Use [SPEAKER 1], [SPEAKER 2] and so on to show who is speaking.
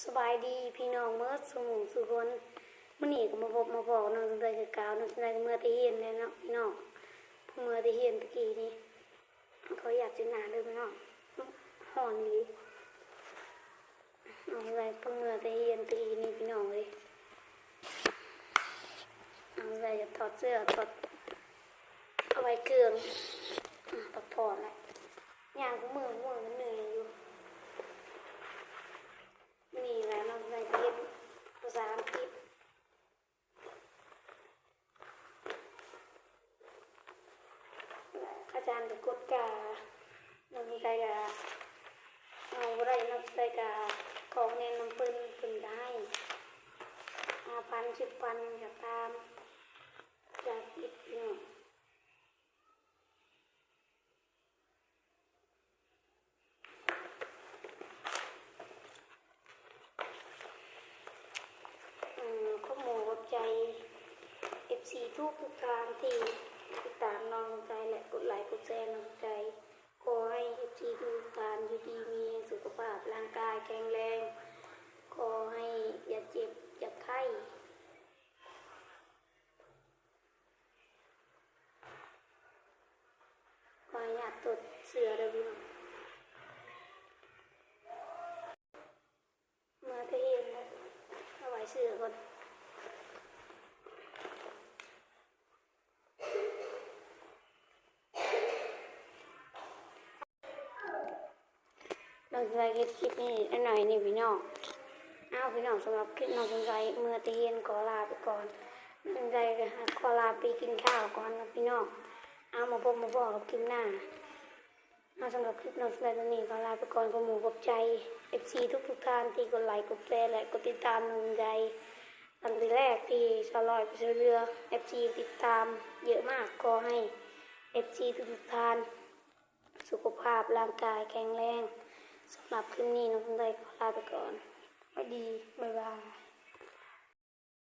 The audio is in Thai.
[SPEAKER 1] สบายดีพี่น้องเมื่อสมุนสุคนมื่อนี้ก็มาพบมาบอกน้องสมใจคือเกาวน้องสมใจเมื่อที่เห็นเลยเนาะพี่น้องเพิ่งเมื่อที่เห็นตะกี้นี้เขาอยากจะหนาเลยพี่น้องห่อนนี้น้องสมใจเพิ่งเมื่อที่เห็นตะกี้นี้พี่น้องเลยน้องสมใจจะถอดเสื้อถอดเอาไว้เครื่องอะถอดถอดแหละย่างกูมือมือมันเหนื่อยอยู่ นี่แหละเราในเรียนภาษาอังกฤษ อารย์จะกดกาน้องใจกาเอาไรน้องใจกาของเนนน้ำปืนปืนได้ห้าพันสิบพันจะตามจากอิดเนาะอืมข้อมูลใจ FC ทุกทุกทางที่ติดตามน้องใจและกดไลค์กดแชร์น้องใจ ขอให้ FC ทุกทานอยู่ดีมีสุขภาพร่างกายแข็งแรง ขอให้อย่าเจ็บอย่าไข้ขอให้อยากตดเสือเด้อพี่น้องเมื่อที่เห็นแล้วเอาไว้เสือก่อนเราจะไปคลิปนี้หน่อยนี่พี่น้องอ้าวพี่น้องสำหรับคลิปน้องสนใจเมื่อตะเย็นขอลาไปก่อนสนใจก็ขอลาไปกินข้าวก่อนนะพี่น้อง เอามาพบมาบอกกับคลิปหน้าเอาสำหรับคลิปน้องสนใจตอนนี้ขอลาไปก่อนกับหมูกับใจเอฟซีทุกทุกท่านที่กดไลค์กดแชร์และกดติดตามน้องใจตั้งแต่แรกที่ชาวลอยไปเรือเอฟซีติดตามเยอะมากขอให้เอฟซีทุกทุกท่านสุขภาพร่างกายแข็งแรงสำหรับคลิปนี้น้องคนใดขอลาไปก่อนสวัสดีบ๊ายบาย